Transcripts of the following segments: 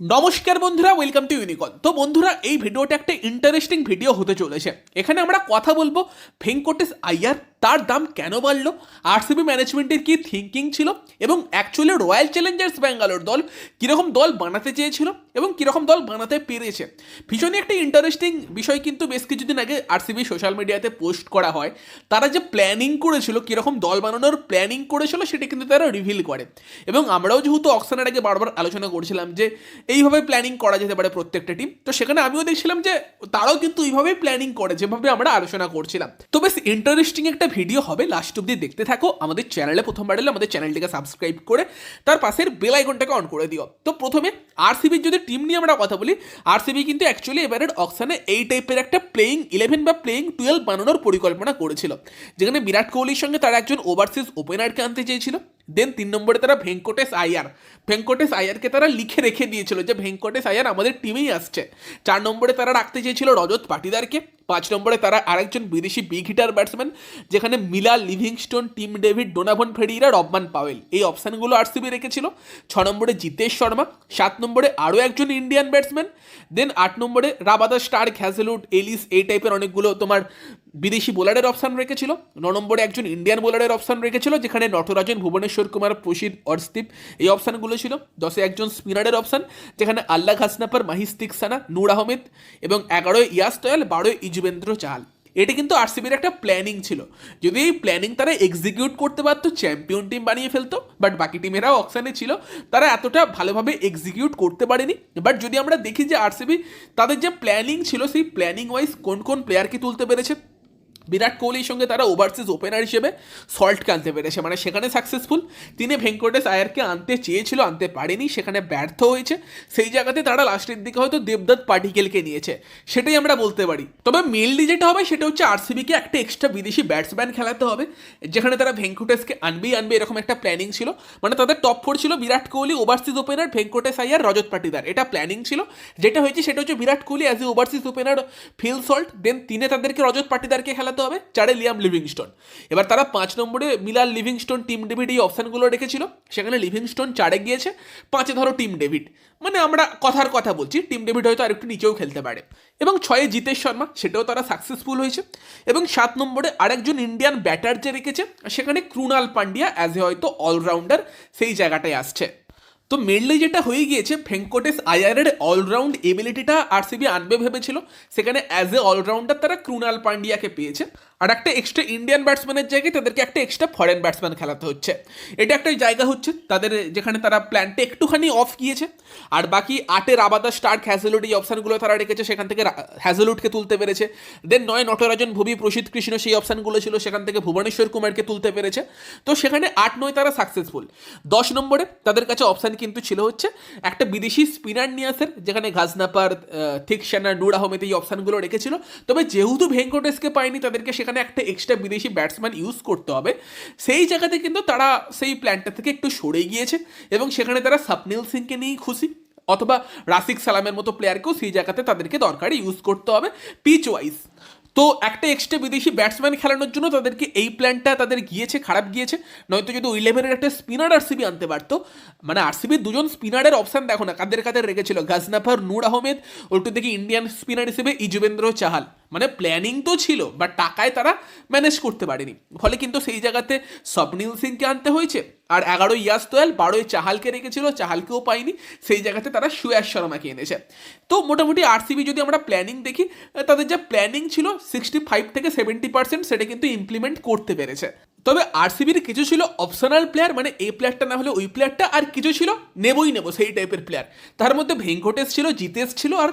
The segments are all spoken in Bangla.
নমস্কার বন্ধুরা ওয়েলকাম টু ইউনিকন তো বন্ধুরা, এই ভিডিওটা একটা ইন্টারেস্টিং ভিডিও হতে চলেছে। এখানে আমরা কথা বলব ভেঙ্কটেশ আইয়ার তার দাম কেন বাড়লো? আরসিবি ম্যানেজমেন্টের কি থিঙ্কিং ছিল? এবং অ্যাকচুয়ালি রয়্যাল চ্যালেঞ্জার্স ব্যাঙ্গালোর দল কীরকম দল বানাতে চেয়েছিল এবং কীরকম দল বানাতে পেরেছে? ভীষণই একটা ইন্টারেস্টিং বিষয় কিন্তু বেশ কিছুদিন আগে আরসিবি সোশ্যাল মিডিয়াতে পোস্ট করা হয়। তারা যে প্ল্যানিং করেছিল, কীরকম দল বানানোর প্ল্যানিং করেছিল, সেটা কিন্তু তারা রিভিল করে। এবং আমরাও যেহেতু অকশনের আগে বারবার আলোচনা করছিলাম যে, এইভাবে প্ল্যানিং করা যেতে পারে প্রত্যেকটা টিম তো সেখানে আমিও দেখছিলাম যে, তারাও কিন্তু এইভাবেই প্ল্যানিং করে, যেভাবে আমরা আলোচনা করছিলাম। তো বেশ ইন্টারেস্টিং একটা ভিডিও হবে লাস্ট অব্দি দেখতে থাকো। আমাদের চ্যানেলে প্রথমবার এলে আমাদের চ্যানেলটিকে সাবস্ক্রাইব করে, তার পাশের বেল আইকনটাকে অন করে দিও। তো প্রথমে আরসিবির যদি টিম নিয়ে আমরা কথা বলি আরসিবি কিন্তু অ্যাকচুয়ালি এবারের অকশনে এই টাইপের একটা প্লেয়িং ইলেভেন বা প্লেয়িং টুয়েলভ বানানোর পরিকল্পনা করেছিল। যেখানে বিরাট কোহলির সঙ্গে তারা একজন ওভারসিজ ওপেনারকে আনতে চেয়েছিল। দেন তিন নম্বরে তারা ভেঙ্কটেশ আয়ার। ভেঙ্কটেশ আয়ারকে তারা লিখে রেখে দিয়েছিল যে, ভেঙ্কটেশ আয়ার আমাদের টিমেই আসছে। চার নম্বরে তারা রাখতে চেয়েছিল রজত পাটিদারকে। পাঁচ নম্বরে তারা আরেকজন বিদেশি বিগ হিটার ব্যাটসম্যান যেখানে Miller Livingstone, Tim David, Donovan Ferreira, Rovman Powell. এই অপশানগুলো আরসিবি রেখেছিল। ছ নম্বরে জিতেশ শর্মা, সাত নম্বরে আরও একজন ইন্ডিয়ান ব্যাটসম্যান, দেন আট নম্বরে রাবাদা স্টার্ক হ্যাজেলুড এলিস, এই টাইপের অনেকগুলো তোমার বিদেশি বোলারের অপশান রেখেছিল। ন নম্বরে একজন ইন্ডিয়ান বোলারের অপশান রেখেছিল, যেখানে নটরাজন, ভুবনেশ্বর কুমার, প্রসিদ অর্শদীপ এই অপশানগুলো ছিল। দশে একজন স্পিনারের অপশান, যেখানে আল্লাহ ঘাসনাপার মাহিস্তিক সানা নূর আহমেদ এবং এগারোয় ইয়াস তয়াল, বারোয় ইজুবেন্দ্র চাহাল। এটা কিন্তু আরসিবির একটা প্ল্যানিং ছিল। যদি এই প্ল্যানিং তারা এক্সিকিউট করতে পারতো চ্যাম্পিয়ন টিম বানিয়ে ফেলতো বাট বাকি টিমেরাও অপশানে ছিল, তারা এতটা ভালোভাবে এক্সিকিউট করতে পারেনি। বাট যদি আমরা দেখি যে আরসিবি তাদের যে প্ল্যানিং ছিল, সেই প্ল্যানিং ওয়াইজ কোন কোন প্লেয়ারকে তুলতে পেরেছে বিরাট কোহলির সঙ্গে তারা ওভারসিজ ওপেনার হিসেবে সল্টকে আনতে পেরেছে। মানে সেখানে সাকসেসফুল তিনি ভেঙ্কটেশ আয়ারকে আনতে চেয়েছিল, আনতে পারেনি, সেখানে ব্যর্থ হয়েছে। সেই জায়গাতে তারা লাস্টের দিকে হয়তো দেবদত্ত পাটিকেলকে নিয়েছে। সেটাই আমরা বলতে পারি। তবে মেনলি যেটা হবে সেটা হচ্ছে আরসিবিকে একটা এক্সট্রা বিদেশি ব্যাটসম্যান খেলাতে হবে, যেখানে তারা ভেঙ্কটেশকে আনবেই আনবে এরকম একটা প্ল্যানিং ছিল। মানে তাদের টপ ফোর ছিল বিরাট কোহলি ওভারসিজ ওপেনার ভেঙ্কটেশ আয়ার, রজত পাটিদার। এটা প্ল্যানিং ছিল। যেটা হয়েছে সেটা হচ্ছে Virat Kohli as a overseas opener Phil Salt then তিনে তাদেরকে রজত পাটিদারকে খেলাতে হবে, চারে লিয়াম লিভিংস্টোন। এবার তারা পাঁচ নম্বরে মিলার লিভিংস্টোন, টিম ডেভিড এই অপশানগুলো রেখেছিল। সেখানে লিভিংস্টোন চারে গিয়েছে, পাঁচে ধরো টিম ডেভিড। মানে আমরা কথার কথা বলছি, টিম ডেভিড হয়তো আরেকটু নিচেও খেলতে পারে। এবং ছয়ে জিতেশ শর্মা, সেটাও তারা সাকসেসফুল হয়েছে। এবং সাত নম্বরে আরেকজন ইন্ডিয়ান ব্যাটার যে রেখেছে, সেখানে ক্রুনাল পান্ডিয়া অ্যাজ এ হয়তো অলরাউন্ডার সেই জায়গাটায় আসছে। তো মেনলি যেটা হয়ে গিয়েছে ভেঙ্কটেশ আয়ারের অলরাউন্ড এবিলিটিটা আরসিবি আনবে ভেবেছিল। সেখানে অ্যাজ এ অলরাউন্ডার তারা ক্রুনাল পান্ডিয়াকে পেয়েছে। আর একটা এক্সট্রা ইন্ডিয়ান ব্যাটসম্যানের জায়গায় তাদেরকে একটা এক্সট্রা ফরেন ব্যাটসম্যান খেলাতে হচ্ছে। এটা একটা জায়গা হচ্ছে, তাদের যেখানে তারা প্ল্যানটা একটুখানি অফ গিয়েছে, আর বাকি আটের আবাদা স্টার্ক হ্যাজেলুড এই অপশানগুলো তারা রেখেছে, সেখান থেকে হ্যাজেলুটকে তুলতে পেরেছে। দেন নয় নটরাজন ভুবি প্রসিদ্ধ কৃষ্ণ সেই অপশানগুলো ছিল, সেখান থেকে ভুবনেশ্বর কুমারকে তুলতে পেরেছে। তো সেখানে আট নয় তারা সাকসেসফুল দশ নম্বরে তাদের কাছে অপশান কিন্তু ছিল হচ্ছে, একটা বিদেশি স্পিনার নিয়ে আসার যেখানে গাজনাপার ঠিক সেনা, নূর আহমেদ এই অপশানগুলো রেখেছিল। তবে যেহেতু ভেঙ্কটেশকে পায়নি, তাদেরকে সেখানে একটা এক্সট্রা বিদেশি ব্যাটসম্যান ইউজ করতে হবে। সেই জায়গাতে কিন্তু তারা সেই প্ল্যানটা থেকে একটু সরে গিয়েছে এবং সেখানে তারা স্বপ্নিল সিংকে নিয়েই খুশি। অথবা রাসিক সালামের মতো প্লেয়ারকেও সেই জায়গাতে তাদেরকে দরকারি ইউজ করতে হবে পিচ ওয়াইজ তো একটা এক্সট্রা বিদেশি ব্যাটসম্যান খেলানোর জন্য তাদেরকে এই প্ল্যানটা তাদের গিয়েছে, খারাপ গিয়েছে। নয়তো যদি ইলেভেনের একটা স্পিনার আরসিবি আনতে পারতো। মানে আরসিবির দুজন স্পিনারের অপশান দেখো না, কাদের কাদের রেখেছিল? গাজনাফার, নূর আহমেদ উল্টো দিকে ইন্ডিয়ান স্পিনার হিসেবে ইজুবেন্দ্র চাহাল। মানে প্ল্যানিং তো ছিল বাট টাকায় তারা ম্যানেজ করতে পারেনি। ফলে কিন্তু সেই জায়গাতে স্বপ্নীল সিংকে আনতে হয়েছে, আর এগারো ইয়াস তোয়াল বারোই চাহালকে রেখেছিল, চাহালকেও পাইনি সেই জায়গাতে তারা সুয়াস শর্মাকে এনেছে। তো মোটামুটি আরসিবি যদি আমরা প্ল্যানিং দেখি তাদের যা প্ল্যানিং ছিল সিক্সটি ফাইভ থেকে সেভেন্টি পার্সেন্ট সেটা কিন্তু ইমপ্লিমেন্ট করতে পেরেছে। তবে আরসিবির কিছু ছিল অপশনাল প্লেয়ার মানে এই প্লেয়ারটা না হলে ওই প্লেয়ারটা আর কিছু ছিল, নেবই নেব সেই টাইপের প্লেয়ার তার মধ্যে ভেঙ্কটেশ ছিল, জিতেশ ছিল, আর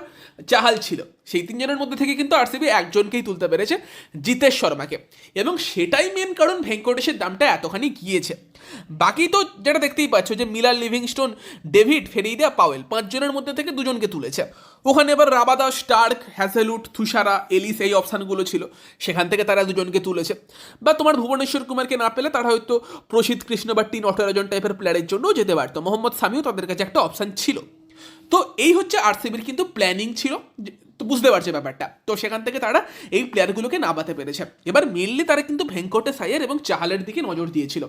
চাহাল ছিল। সেই তিনজনের মধ্যে থেকে কিন্তু আরসিবি একজনকেই তুলতে পেরেছে জিতেশ শর্মাকে। এবং সেটাই মেন কারণ ভেঙ্কটেশের দামটা এতখানি গিয়েছে। বাকি তো যেটা দেখতেই পাচ্ছ যে Miller Livingstone, David, Ferreira, Powell পাঁচজনের মধ্যে থেকে দুজনকে তুলেছে। ওখানে এবার Rabada, Starc Hazlewood Thushara Ellis এই অপশানগুলো ছিল। সেখান থেকে তারা দুজনকে তুলেছে। বা তোমার ভুবনেশ্বর কুমারকে না পেলে তারা হয়তো প্রসিদ্ধ কৃষ্ণ বা টি নটরাজন টাইপের প্লেয়ারের জন্যও যেতে পারতো। মোহাম্মদ সামিও তাদের কাছে একটা অপশান ছিল। তো এই হচ্ছে আরসিবির কিন্তু প্ল্যানিং ছিল। তো বুঝতে পারছে ব্যাপারটা। তো সেখান থেকে তারা এই প্লেয়ারগুলোকে নামাতে পেরেছে। এবার মেনলি তারা কিন্তু ভেঙ্কটে সাইয়ার এবং চাহালের দিকে নজর দিয়েছিল।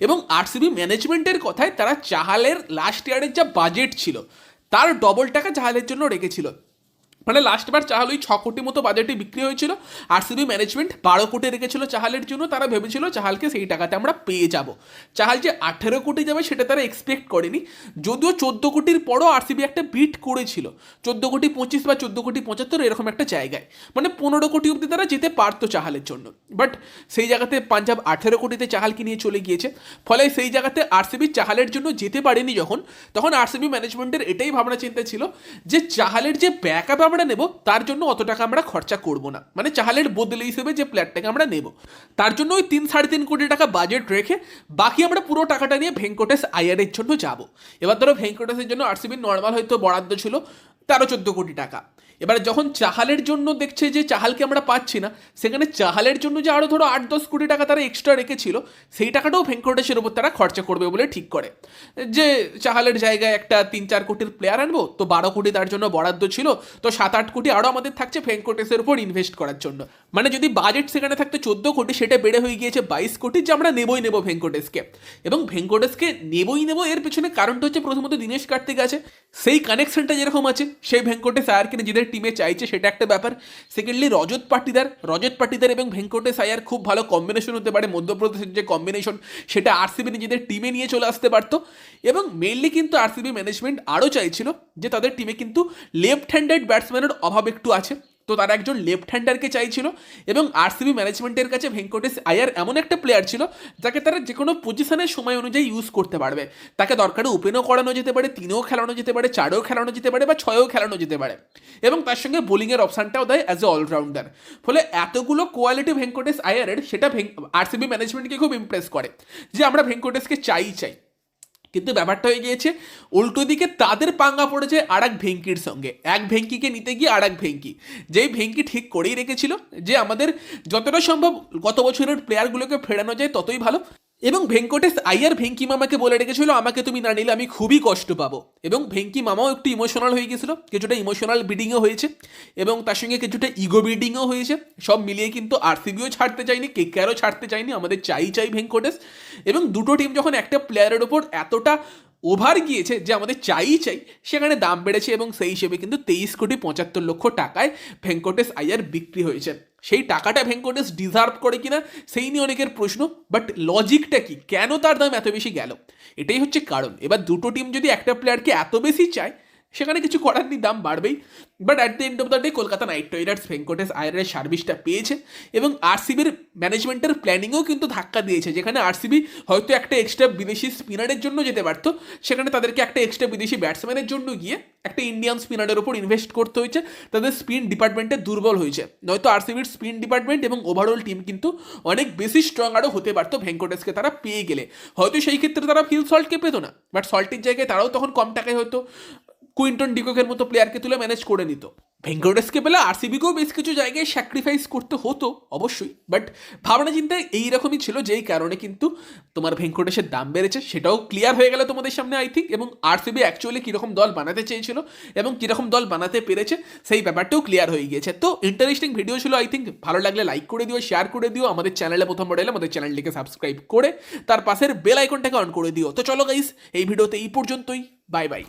এবং আরসিবি ম্যানেজমেন্টের কথায় তারা চাহালের লাস্ট ইয়ারের যা বাজেট ছিল, তার ডবল টাকা চাহালের জন্য রেখেছিল। মানে লাস্টবার চাহাল ওই ছ কোটি মতো বাজেটে বিক্রি হয়েছিল আরসিবি ম্যানেজমেন্ট বারো কোটি রেখেছিল চাহালের জন্য, তারা ভেবেছিল চাহালকে সেই টাকাতে আমরা পেয়ে যাব। চাহাল যে আঠেরো কোটি যাবে সেটা তারা এক্সপেক্ট করেনি, যদিও চোদ্দ কোটির পরও আরসিবি একটা বিট করেছিল, চোদ্দ কোটি পঁচিশ বা চোদ্দ কোটি পঁচাত্তর এরকম একটা জায়গায়। মানে পনেরো কোটি অব্দি তারা যেতে পারতো চাহালের জন্য। বাট সেই জায়গাতে পাঞ্জাব আঠেরো কোটিতে চাহালকে নিয়ে চলে গিয়েছে, ফলে সেই জায়গাতে আরসিবি চাহালের জন্য যেতে পারেনি যখন, তখন আর আরসিবি ম্যানেজমেন্টের এটাই ভাবনা চিন্তা ছিল যে চাহালের যে ব্যাক আপ আমরা নেব, তার জন্য অত টাকা আমরা খরচা করব না। মানে চাহালের বদলে হিসেবে যে প্ল্যাটটাকে আমরা নেব, তার জন্য ওই তিন সাড়ে তিন কোটি টাকা বাজেট রেখে বাকি আমরা পুরো টাকাটা নিয়ে ভেঙ্কটেশ আয়ারের জন্য যাব। এবার ধরো ভেঙ্কটেশের জন্য আরসিবির নর্মাল হয়তো বরাদ্দ ছিল তেরো চোদ্দ কোটি টাকা। এবার যখন চাহালের জন্য দেখছে যে চাহালকে আমরা পাচ্ছি না, সেখানে চাহালের জন্য যে আরও ধরো আট দশ কোটি টাকা তারা এক্সট্রা রেখেছিল, সেই টাকাটাও ভেঙ্কটেশের উপর তারা খরচা করবে বলে ঠিক করে। যে চাহালের জায়গায় একটা তিন চার কোটির প্লেয়ার আনব, তো বারো কোটি তার জন্য বরাদ্দ ছিল, তো সাত আট কোটি আরও আমাদের থাকছে ভেঙ্কটেশের উপর ইনভেস্ট করার জন্য। মানে যদি বাজেট সেখানে থাকতো চোদ্দ কোটি, সেটা বেড়ে হয়ে গিয়েছে বাইশ কোটি, যে আমরা নেবই নেব ভেঙ্কটেশকে। এবং ভেঙ্কটেশকে নেবই নেব এর পেছনে কারণটা হচ্ছে প্রথমত দিনেশ কার্তিক আছে, সেই কানেকশনটা যেরকম আছে সেই ভেঙ্কটেশ আয়ারকে নিজেদের টিমে চাইছে, সেটা একটা ব্যাপার। সেকেন্ডলি রজত পাটিদার রজত পাটিদার এবং ভেঙ্কটেশ আয়ার খুব ভালো কম্বিনেশন হতে পারে। মধ্যপ্রদেশের যে কম্বিনেশন সেটা আরসিবি নিজেদের টিমে নিয়ে চলে আসতে পারতো। এবং মেনলি কিন্তু আরসিবি ম্যানেজমেন্ট আরও চাইছিল যে তাদের টিমে কিন্তু লেফট হ্যান্ডেড ব্যাটসম্যানের অভাব একটু আছে। তো তারা একজন লেফট হ্যান্ডারকে চাইছিল এবং আরসিবি ম্যানেজমেন্টের কাছে ভেঙ্কটেশ আয়ার এমন একটা প্লেয়ার ছিল যাকে তারা যে কোনো পজিশনের সময় অনুযায়ী ইউজ করতে পারবে। তাকে দরকারে ওপেনও করানো যেতে পারে, তিনেও খেলানো যেতে পারে, চারেও খেলানো যেতে পারে বা ছয়েও খেলানো যেতে পারে এবং তার সঙ্গে বোলিংয়ের অপশানটাও দেয় অ্যাজ এ অলরাউন্ডার ফলে এতগুলো কোয়ালিটি ভেঙ্কটেশ আয়ারের সেটা আরসিবি ম্যানেজমেন্টকে খুব ইমপ্রেস করে যে আমরা ভেঙ্কটেশকে চাই চাই কিন্তু ব্যাপারটা হয়ে গিয়েছে, উল্টো দিকে তাদের পাঙ্গা পড়েছে আর এক ভেঙ্কির সঙ্গে। এক ভেঙ্কিকে নিতে গিয়ে আর এক ভেঙ্কি। যেই ভেঙ্কি ঠিক করেই রেখেছিল যে আমাদের যতটা সম্ভব গত বছরের প্লেয়ারগুলোকে ফেরানো যায় ততই ভালো। এবং ভেঙ্কটেশ আইয়ার ভেঙ্কি মামাকে বলে রেখেছিল, আমাকে তুমি না নিলে আমি খুবই কষ্ট পাবো। এবং ভেঙ্কি মামাও একটু ইমোশনাল হয়ে গেছিল, কিছুটা ইমোশনাল বিডিংও হয়েছে এবং তার সঙ্গে কিছুটা ইগো বিডিংও হয়েছে। সব মিলিয়ে কিন্তু আরসিবিও ছাড়তে চাইনি কে কেকেআরও ছাড়তে চাইনি, আমাদের চাই চাই ভেঙ্কটেশ। এবং দুটো টিম যখন একটা প্লেয়ারের ওপর এতটা ওভার গিয়েছে যে আমাদের চাই চাই, সেখানে দাম বেড়েছে এবং সেই হিসেবে কিন্তু তেইশ কোটি পঁচাত্তর লক্ষ টাকায় ভেঙ্কটেশ আইয়ার বিক্রি হয়েছে। সেই টাকাটা ভেঙ্কটেশ ডিজার্ভ করে কিনা, সেই নিয়ে অনেকের প্রশ্ন বাট লজিকটা কি? কেন তার দাম এত বেশি গেল? এটাই হচ্ছে কারণ। এবার দুটো টিম যদি একটা প্লেয়ারকে এত বেশি চায় সেখানে কিছু করার নেই, দাম বাড়বেই। But at the end of the day Kolkata Knight Riders Venkatesh আয়ারের সার্ভিসটা পেয়েছে এবং আরসিবির ম্যানেজমেন্টের প্ল্যানিংও কিন্তু ধাক্কা দিয়েছে, যেখানে আরসিবি হয়তো একটা এক্সট্রা বিদেশি স্পিনারের জন্য যেতে পারতো। সেখানে তাদেরকে একটা এক্সট্রা বিদেশি ব্যাটসম্যানের জন্য গিয়ে একটা ইন্ডিয়ান স্পিনারের ওপর ইনভেস্ট করতে হয়েছে। তাদের স্পিন ডিপার্টমেন্টে দুর্বল হয়েছে। নয়তো আরসিবির স্পিন ডিপার্টমেন্ট এবং ওভারঅল টিম কিন্তু অনেক বেশি স্ট্রং আরও হতে পারতো ভেঙ্কটেশকে তারা পেয়ে গেলে। হয়তো সেই ক্ষেত্রে তারা ফিল সল্টকে পেতো না বাট সল্টের জায়গায় তারাও তখন কম টাকায় হয়তো কুইন্টন ডিকোকের মতো প্লেয়ারকে তুলে ম্যানেজ করে নিত। ভেঙ্কটেশকে পেলে আরসিবিকেও বেশ কিছু জায়গায় স্যাক্রিফাইস করতে হতো, অবশ্যই। বাট ভাবনা চিন্তা এইরকমই ছিল, যেই কারণে কিন্তু তোমার ভেঙ্কটেশের দাম বেড়েছে, সেটাও ক্লিয়ার হয়ে গেল তোমাদের সামনে আই থিঙ্ক এবং আরসিবি অ্যাকচুয়ালি কীরকম দল বানাতে চেয়েছিল এবং কীরকম দল বানাতে পেরেছে, সেই ব্যাপারটাও ক্লিয়ার হয়ে গিয়েছে। তো ইন্টারেস্টিং ভিডিও ছিল আই থিঙ্ক ভালো লাগলে লাইক করে দিও শেয়ার করে দিও, আমাদের চ্যানেলে প্রথম মডেলে আমাদের চ্যানেলটিকে সাবস্ক্রাইব করে, তার পাশের বেল আইকনটাকে অন করে দিও। তো চলো গাইস এই ভিডিওতে এই পর্যন্তই বাই বাই